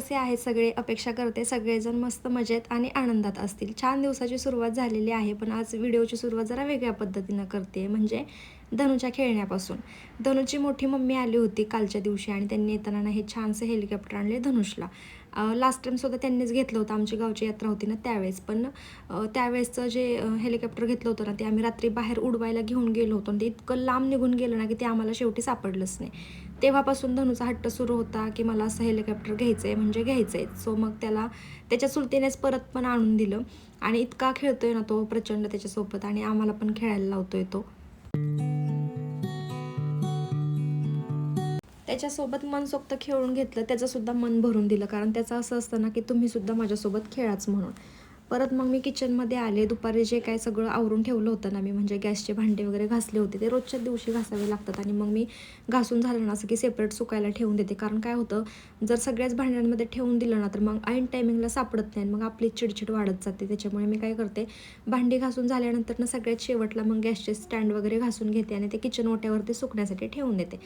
कसे आहेत सगळे अपेक्षा करते सगळेजण मस्त मजेत आणि आनंदात असतील. छान दिवसाची सुरुवात झालेली आहे पण आज व्हिडिओची सुरुवात जरा वेगळ्या पद्धतीनं करते म्हणजे धनुच्या खेळण्यापासून. धनुची मोठी मम्मी आली होती कालच्या दिवशी आणि त्यांनी येताना हे छानसं हेलिकॉप्टर आणले धनुषला. लास्ट टाईमसुद्धा त्यांनीच घेतलं होतं आमची गावची यात्रा होती ना त्यावेळेस पण त्यावेळेसचं जे हेलिकॉप्टर घेतलं होतं ना ते आम्ही रात्री बाहेर उडवायला घेऊन गेलो होतो आणि ते इतकं लांब निघून गेलं ना की ते आम्हाला शेवटी सापडलंच नाही. तेव्हापासून धनुचा हट्ट सुरू होता की मला असं हेलिकॉप्टर घ्यायचं आहे म्हणजे घ्यायचं आहे सो मग त्याला त्याच्या चुलतीनेच परत पण आणून दिलं. आणि इतका खेळतोय ना तो प्रचंड त्याच्यासोबत आणि आम्हाला पण खेळायला लावतोय तो. त्याच्यासोबत मनसोक्त खेळून घेतलं त्याचंसुद्धा मन भरून दिलं. कारण त्याचं असं असतं ना की तुम्हीसुद्धा माझ्यासोबत खेळाच म्हणून. परत मग मी किचनमध्ये आले. दुपारी जे काय सगळं आवरून ठेवलं होतं ना मी म्हणजे गॅसचे भांडे वगैरे घासले होते ते रोजच्या दिवशी घासावे लागतात. आणि मग मी घासून झालं ना असं की सेपरेट सुकायला ठेवून देते. कारण काय होतं जर सगळ्याच भांड्यांमध्ये ठेवून दिलं ना तर मग ऐन टायमिंगला सापडत नाही मग आपली चिडचिड वाढत जाते. त्याच्यामुळे मी काय करते भांडी घासून झाल्यानंतर ना सगळ्यात शेवटला मग गॅसचे स्टँड वगैरे घासून घेते आणि ते किचन ओट्यावरती सुकण्यासाठी ठेवून देते.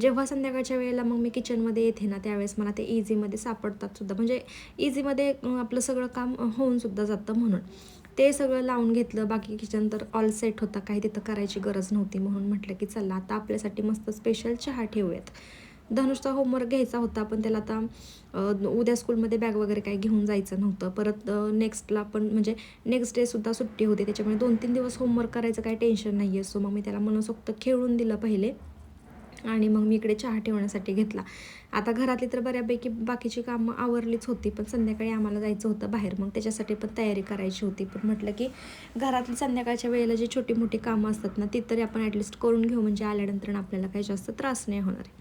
जेव्हा संध्याकाळच्या वेळेला मग मी किचनमध्ये येते ना त्यावेळेस मला ते इझीमध्ये सापडतात सुद्धा. म्हणजे इझीमध्ये आपलं सगळं काम होऊन सुद्धा जातं म्हणून. ते सगळं लावून घेतलं बाकी किचन तर ऑल सेट होता. काही तिथं करायची गरज नव्हती म्हणून म्हटलं की चला आता आपल्यासाठी मस्त स्पेशल चहा ठेवूयात. धनुषचा होमवर्क घ्यायचा होता पण त्याला आता उद्या स्कूलमध्ये बॅग वगैरे काही घेऊन जायचं नव्हतं. परत नेक्स्टला पण म्हणजे नेक्स्ट डेसुद्धा सुट्टी होती त्याच्यामुळे दोन तीन दिवस होमवर्क करायचं काही टेन्शन नाही आहे सो मग मी त्याला मनसोक्त खेळून दिलं पहिले. आणि मग मी इकडे चहा ठेवण्यासाठी घेतला. आता घरातली तर बऱ्यापैकी बाकीची कामं आवरलीच होती पण संध्याकाळी आम्हाला जायचं होतं बाहेर. मग त्याच्यासाठी पण तयारी करायची होती. पण म्हटलं की घरातली संध्याकाळच्या वेळेला जी छोटी मोठी कामं असतात ना ती तरी आपण ॲटलिस्ट करून घेऊ. म्हणजे आल्यानंतर आपल्याला काही जास्त त्रास नाही होणार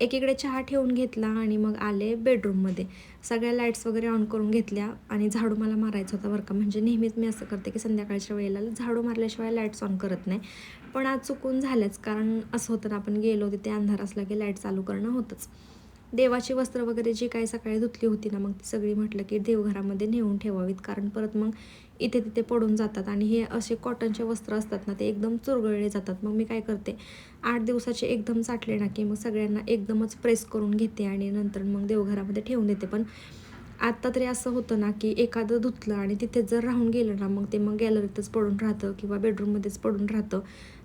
एकीकडे चहा ठेवून घेतला आणि मग आले बेडरूममध्ये. सगळ्या लाईट्स वगैरे ऑन करून घेतल्या आणि झाडू मला मारायचा होता बरं का. म्हणजे नेहमीच मी असं करते की संध्याकाळच्या वेळेला झाडू मारल्याशिवाय लाईट्स ऑन करत नाही. पण आज चुकून झालंच कारण असं होतं ना आपण गेलो तिथे अंधार असला की लाइट चालू करणं होतंच. देवाची वस्त्र वगैरे जी काही सकाळी धुतली होती ना मग ती सगळी म्हटलं की देवघरामध्ये नेऊन ठेवावीत. कारण परत मग इथे तिथे पडून जातात आणि हे असे कॉटनचे वस्त्र असतात ना ते एकदम चुरगळले जातात. मग मी काय करते आठ दिवसाचे एकदम साठले ना की मग सगळ्यांना एकदमच प्रेस करून घेते आणि नंतर मग देवघरामध्ये ठेवून देते. पण आत्ता तरी असं होतं ना की एखादं धुतलं आणि तिथे जर राहून गेलं ना मग ते मग गॅलरीतच पडून राहतं किंवा बेडरूममध्येच पडून राहतं.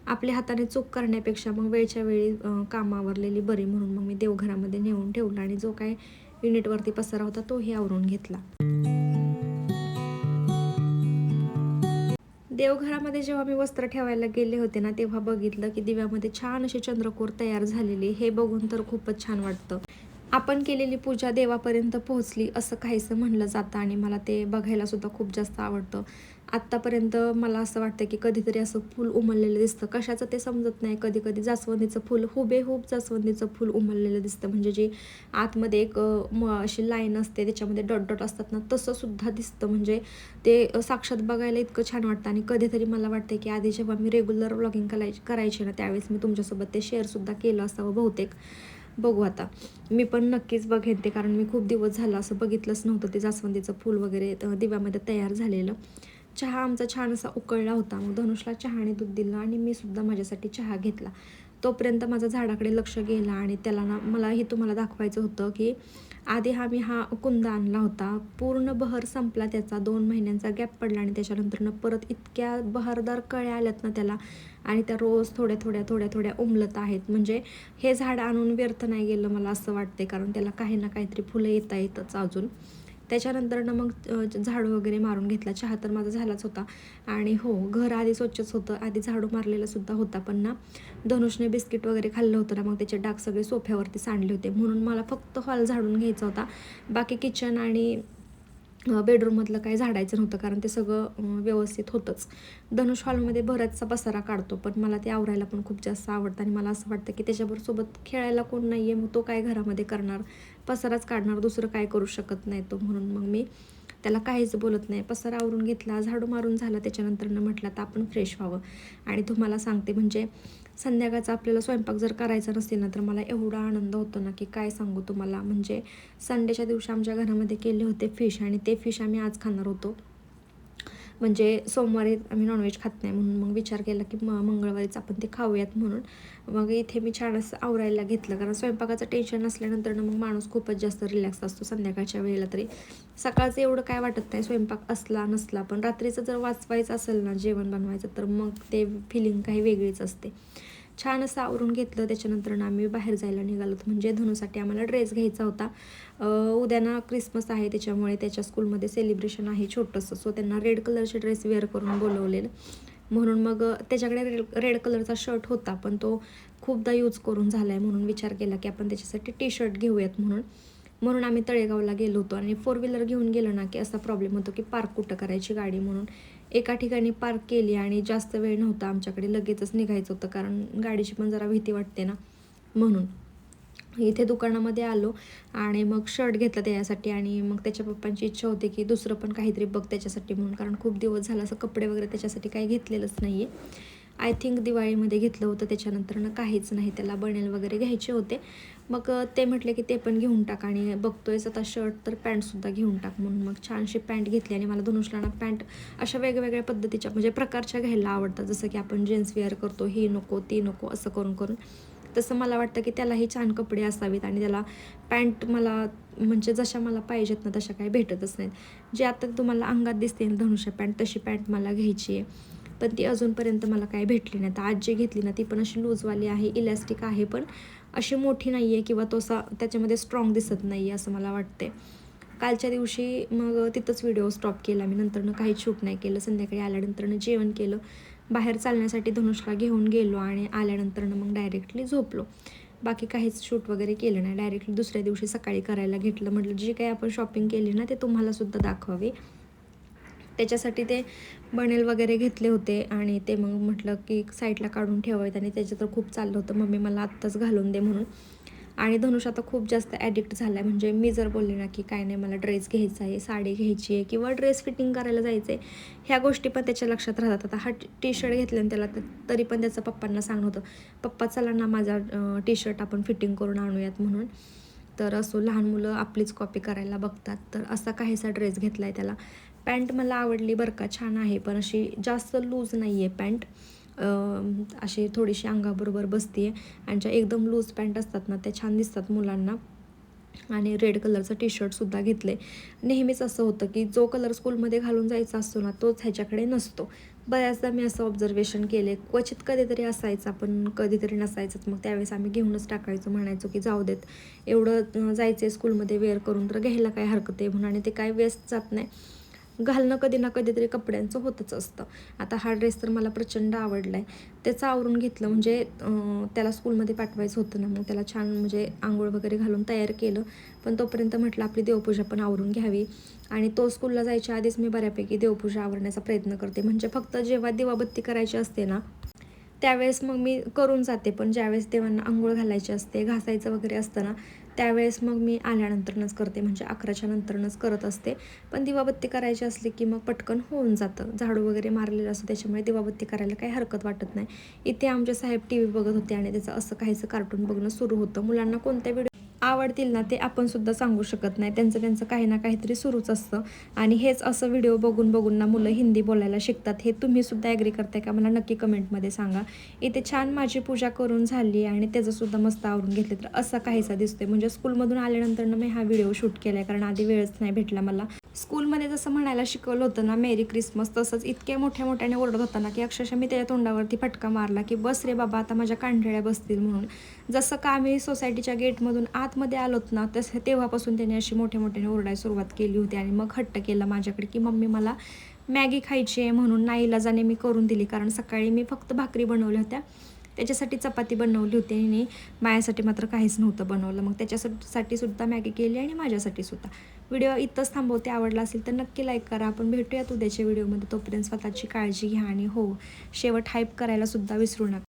आपल्या हाताने चूक करण्यापेक्षा मग वेळच्या वेळी कामावरलेली आवरलेली बरी म्हणून मग मी देवघरामध्ये नेऊन ठेवलं आणि जो काय युनिटवरती पसारा होता तोही आवरून घेतला. देवघरामध्ये जेव्हा मी वस्त्र ठेवायला गेले होते ना तेव्हा बघितलं की दिव्यामध्ये छान अशी चंद्रकोर तयार झालेली हे बघून तर खूपच छान वाटतं. आपण केलेली पूजा देवापर्यंत पोहोचली असं काहीसं म्हणलं जातं आणि मला ते बघायलासुद्धा खूप जास्त आवडतं. आत्तापर्यंत मला असं वाटतं की कधीतरी असं फूल उमललेलं दिसतं. कशाचं ते समजत नाही. कधी कधी जास्वंदीचं फूल हुबेहूब जास्वंदीचं फूल उमललेलं दिसतं. म्हणजे जी आतमध्ये एक म अशी लाईन असते त्याच्यामध्ये डॉट डॉट असतात ना तसंसुद्धा दिसतं. म्हणजे ते साक्षात बघायला इतकं छान वाटतं. आणि कधीतरी मला वाटतं की आधी जेव्हा मी रेग्युलर व्लॉगिंग करायची करायची ना त्यावेळेस मी तुमच्यासोबत ते शेअरसुद्धा केलं असावं बहुतेक. बघू आता. मी पण नक्कीच बघेन ते कारण मी खूप दिवस झाला असं बघितलंच नव्हतं ते जास्वंदीचं फूल वगैरे दिव्यामध्ये तयार झालेलं. चहा आमचा छान असा उकळला होता मग धनुषला चहाने दूध दिलं आणि मी सुद्धा माझ्यासाठी चहा घेतला. तोपर्यंत माझं झाडाकडे लक्ष गेलं आणि त्याला ना मला हे तुम्हाला दाखवायचं होतं की आधी हा मी हा कुंद आणला होता. पूर्ण बहर संपला त्याचा. दोन महिन्यांचा गॅप पडला आणि त्याच्यानंतरनं परत इतक्या बहरदार कळ्या आल्यात ना त्याला. आणि त्या रोज थोड्या थोड्या थोड्या थोड्या उमलत आहेत. म्हणजे हे झाड आणून व्यर्थ नाही गेलं मला असं वाटते कारण त्याला काही ना काहीतरी फुलं येता येतच अजून. त्याच्यानंतर ना मग झाडू वगैरे मारून घेतला. चहा तर माझा झालाच होता. आणि हो घर आधी स्वच्छच होतं. आधी झाडू मारलेला सुद्धा होता पण ना धनुषने बिस्किट वगैरे खाल्लं होतं ना मग त्याचे डाग सगळे सोफ्यावरती सांडले होते. म्हणून मला फक्त हॉल झाडून घ्यायचा होता. बाकी किचन आणि बेडरूममधलं काही झाडायचं नव्हतं कारण ते सगळं व्यवस्थित होतंच. धनुष हॉलमध्ये बराचसा पसारा काढतो पण मला ते आवरायला पण खूप जास्त आवडतं आणि मला असं वाटतं की त्याच्याबरोबर सोबत खेळायला कोण नाही आहे मग तो काय घरामध्ये करणार? पसाराच काढणार दुसरं काय करू शकत नाही तो. म्हणून मग मी त्याला काहीच बोलत नाही. पसारा आवरून घेतला झाडू मारून झाला त्याच्यानंतरनं म्हटलं तर आपण फ्रेश व्हावं. आणि तुम्हाला सांगते म्हणजे संध्याकाळचा आपल्याला स्वयंपाक जर करायचा नसेल ना तर मला एवढा आनंद होतो ना की काय सांगू तुम्हाला? म्हणजे संडेच्या दिवशी आमच्या घरामध्ये केले होते फिश आणि ते फिश आम्ही आज खाणार होतो. म्हणजे सोमवारी आम्ही नॉनव्हेज खात नाही म्हणून मग विचार केला की म मंगळवारीच आपण ते खाऊयात म्हणून. मग इथे मी छान असं आवरायला घेतलं कारण स्वयंपाकाचं टेन्शन नसल्यानंतर मग माणूस खूपच जास्त रिलॅक्स असतो संध्याकाळच्या वेळेला तरी. सकाळचं एवढं काय वाटत नाही स्वयंपाक असला नसला पण रात्रीचं जर वाचवायचं असेल ना जेवण बनवायचं तर मग ते फिलिंग काही वेगळीच असते. छान असं आवरून घेतलं. त्याच्यानंतर ना आम्ही बाहेर जायला निघालो. म्हणजे धनुसाठी आम्हाला ड्रेस घ्यायचा होता. उद्या ना क्रिसमस आहे. त्याच्यामुळे त्याच्या स्कूलमध्ये सेलिब्रेशन आहे छोटंसं. सो त्यांना रेड कलरचे ड्रेस वेअर करून बोलवलेलं. म्हणून मग त्याच्याकडे रेड रेड कलरचा शर्ट होता. पण तो खूपदा यूज करून झाला आहे म्हणून विचार केला की आपण त्याच्यासाठी टी शर्ट घेऊयात म्हणून. म्हणून आम्ही तळेगावला गेलो होतो. आणि फोर व्हीलर घेऊन गेलो ना की असा प्रॉब्लेम होतो की पार्क कुठं करायची गाडी म्हणून. एका ठिकाणी पार्क केली आणि जास्त वेळ नव्हता आमच्याकडे लगेचच निघायचं होतं. कारण गाडीची पण जरा भीती वाटते ना म्हणून. इथे दुकानामध्ये आलो आणि मग शर्ट घेतला त्याच्यासाठी आणि मग त्याच्या पप्पांची इच्छा होती की दुसरं पण काहीतरी बघ त्याच्यासाठी म्हणून. कारण खूप दिवस झाला असं कपडे वगैरे त्याच्यासाठी काही घेतलेलंच नाही आहे आय थिंक दिवाळीमध्ये घेतलं होतं त्याच्यानंतर ना काहीच नाही. त्याला बनेल वगैरे घ्यायचे होते. मग ते म्हटले की ते पण घेऊन टाक आणि बघतोयच आता शर्ट तर पॅन्टसुद्धा घेऊन टाक म्हणून. मग छानशी पॅन्ट घेतली आणि मला धनुषला ना पॅन्ट अशा वेगवेगळ्या पद्धतीच्या म्हणजे प्रकारच्या घ्यायला आवडतात. जसं की आपण जेन्स वेअर करतो ही नको ती नको असं करून करून. तसं मला वाटतं की त्यालाही छान कपडे असावेत आणि त्याला पॅन्ट मला म्हणजे जशा मला पाहिजेत ना तशा काही भेटतच नाहीत. जे आता तुम्हाला अंगात दिसते ना धनुष्य पॅन्ट तशी पॅन्ट मला घ्यायची आहे. पण ती अजूनपर्यंत मला काही भेटली नाही. तर आज जी घेतली ना ती पण अशी लूजवाली आहे इलॅस्टिक आहे पण अशी मोठी नाही आहे किंवा तसा त्याच्यामध्ये स्ट्रॉंग दिसत नाही आहे असं मला वाटते कालच्या दिवशी मग तिथंच व्हिडिओ स्टॉप केला मी. नंतरनं काहीच शूट नाही केलं. संध्याकाळी आल्यानंतरनं जेवण केलं. बाहेर चालण्यासाठी धनुषला घेऊन गेलो आणि आल्यानंतरनं मग डायरेक्टली झोपलो. बाकी काहीच शूट वगैरे केलं नाही. डायरेक्टली दुसऱ्या दिवशी सकाळी करायला घेतलं. म्हटलं जी काही आपण शॉपिंग केली ना ते तुम्हालासुद्धा दाखवावी. त्याच्यासाठी ते बनेल वगैरे घेतले होते आणि ते मग म्हटलं की साईडला काढून ठेवावेत आणि त्याचं तर खूप चाललं होतं. मम्मी मला आत्ताच घालून दे म्हणून. आणि धनुष आता खूप जास्त ॲडिक्ट झाला आहे म्हणजे मी जर बोलले ना की काय नाही मला ड्रेस घ्यायचा आहे साडी घ्यायची आहे किंवा ड्रेस फिटिंग करायला जायचं आहे ह्या गोष्टी पण त्याच्या लक्षात राहतात. आता हा टी शर्ट घेतला आणि त्याला तरी पण त्याचं पप्पांना सांगणं होतं पप्पा चला ना माझा टी शर्ट आपण फिटिंग करून आणूयात म्हणून. तर असो लहान मुलं आपलीच कॉपी करायला बघतात. तर असा काहीसा ड्रेस घेतला आहे त्याला. पॅन्ट मला आवडली बरं का छान आहे पण अशी जास्त लूज नाही आहे पॅन्ट अशी थोडीशी अंगाबरोबर बसते आहे आणि ज्या एकदम लूज पॅन्ट असतात ना त्या छान दिसतात मुलांना. आणि रेड कलरचं टी शर्टसुद्धा घेतले नेहमीच असं होतं की जो कलर स्कूलमध्ये घालून जायचा असतो ना तोच ह्याच्याकडे नसतो. बऱ्याचदा मी असं ऑब्झर्वेशन केले क्वचित कधीतरी असायचा पण कधीतरी नसायचंच. मग त्यावेळेस आम्ही घेऊनच टाकायचो म्हणायचो की जाऊ देत एवढं जायचं आहे स्कूलमध्ये वेअर करून तर घ्यायला काय हरकत आहे म्हणून आणि ते काय वेस्ट जात नाही. घालणं कधी ना कधीतरी कपड्यांचं होतच असतं. आता हा ड्रेस तर मला प्रचंड आवडला आहे त्याचं आवरून घेतलं म्हणजे त्याला स्कूलमध्ये पाठवायचं होतं ना मग त्याला छान म्हणजे आंघोळ वगैरे घालून तयार केलं. पण तोपर्यंत म्हटलं आपली देवपूजा पण आवरून घ्यावी. आणि तो स्कूलला जायच्या आधीच मी बऱ्यापैकी देवपूजा आवरण्याचा प्रयत्न करते. म्हणजे फक्त जेव्हा दिवाबत्ती करायची असते ना त्यावेळेस मग मी करून जाते. पण ज्यावेळेस देवांना आंघोळ घालायची असते घासायचं वगैरे असतं ना त्यावेळेस मग मी आल्यानंतरनच करते म्हणजे अकराच्या नंतरनच करत असते. पण दिवाबत्ती करायची असली की मग पटकन होऊन जातं. झाडू वगैरे मारलेलं असतं त्याच्यामुळे दिवाबत्ती करायला काही हरकत वाटत नाही. इथे आमचे साहेब टी व्ही बघत होते आणि त्याचं असं काहीचं कार्टून बघणं सुरू होतं. मुलांना कोणत्या व्हिडिओ आवडतील ना ते आपण सुद्धा सांगू शकत नाही. त्यांचं त्यांचं काही ना काहीतरी सुरूच असतं. आणि हेच असं व्हिडिओ बघून बघून ना मुलं हिंदी बोलायला शिकतात. हे तुम्ही सुद्धा ॲग्री करताय का? मला नक्की कमेंटमध्ये सांगा. इथे छान माझी पूजा करून झाली आणि त्याचं सुद्धा मस्त आवरून घेतले. तर असा काहीसा दिसतोय. म्हणजे स्कूलमधून आल्यानंतर मी हा व्हिडिओ शूट केला आहे कारण आधी वेळच नाही भेटला मला. स्कूलमध्ये जसं म्हणायला शिकवलं होतं ना मेरी क्रिसमस तसंच इतक्या मोठ्या मोठ्याने ओरडत होता ना की अक्षरशः मी त्याच्या तोंडावरती फटका मारला की बस रे बाबा आता माझ्या कांढळ्या बसतील म्हणून. जसं का आम्ही सोसायटीच्या गेटमधून आत आतमध्ये आलोत ना तसं तेव्हापासून त्याने अशी मोठ्या मोठ्याने ओरडायला सुरुवात केली होती आणि मग हट्ट केला माझ्याकडे की मम्मी मला मॅगी खायची आहे म्हणून नाईलाजाने मी करून दिली. कारण सकाळी मी फक्त भाकरी बनवल्या होत्या. त्याच्यासाठी चपाती बनवली होती आणि माझ्यासाठी मात्र काहीच नव्हतं बनवलं. मग त्याच्यासाठी सुद्धा मॅगी केली आणि माझ्यासाठी सुद्धा. व्हिडिओ इथंच थांबवते. आवडला असेल तर नक्की लाईक करा. आपण भेटूयात उद्याच्या व्हिडिओमध्ये. तोपर्यंत स्वतःची काळजी घ्या आणि हो शेवट हाईप करायला सुद्धा विसरू नका.